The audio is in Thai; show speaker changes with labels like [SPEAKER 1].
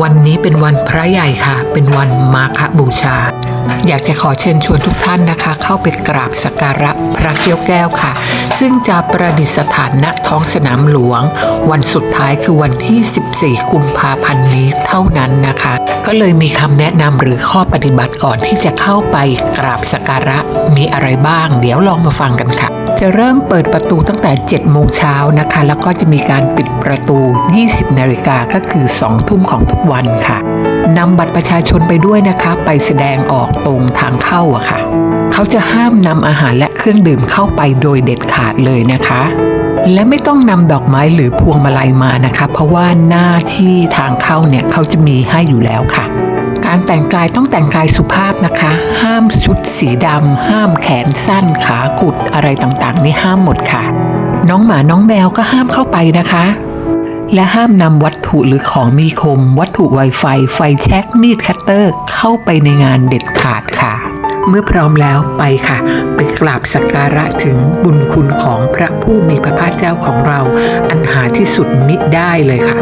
[SPEAKER 1] วันนี้เป็นวันพระใหญ่ค่ะ เป็นวันมาฆบูชา อยากจะขอเชิญชวนทุกท่านนะคะ เข้าไปกราบสักการะพระเกี้ยวแก้วค่ะ ซึ่งจะประดิษฐานณท้องสนามหลวง วันสุดท้ายคือวันที่ 14 กุมภาพันธ์นี้เท่านั้นนะคะ ก็เลยมีคำแนะนำหรือข้อปฏิบัติก่อนที่จะเข้าไปกราบสักการะมีอะไรบ้าง เดี๋ยวลองมาฟังกันค่ะ จะเริ่มเปิดประตูตั้งแต่ 7 โมงเช้านะคะ แล้วก็จะมีการปิดประตู 20 นาฬิกาก็คือ 2 ทุ่มของทุกวันค่ะนำบัตรประชาชนไปด้วยนะคะ ไปแสดงออกตรงทางเข้าอะค่ะ เขาจะห้ามนำอาหารและเครื่องดื่มเข้าไปโดยเด็ดขาดเลยนะคะ และไม่ต้องนำดอกไม้หรือพวงมาลัยมานะคะ เพราะว่าหน้าที่ทางเข้าเนี่ยเขาจะมีให้อยู่แล้วค่ะ การแต่งกายต้องแต่งกายสุภาพนะคะ ห้ามชุดสีดำห้ามแขนสั้นขากุดอะไรต่างๆ นี่ห้ามหมดค่ะ น้องหมาน้องแมวก็ห้ามเข้าไปนะคะ และห้ามนำวัตถุหรือของมีคม วัตถุไวไฟ ไฟแช็กมีดคัตเตอร์เข้าไปในงานเด็ดขาดค่ะเมื่อพร้อมแล้วไปค่ะ ไปกราบสักการะถึงบุญคุณของพระผู้มีพระภาคเจ้าของเรา อันหาที่สุดมิได้เลยค่ะ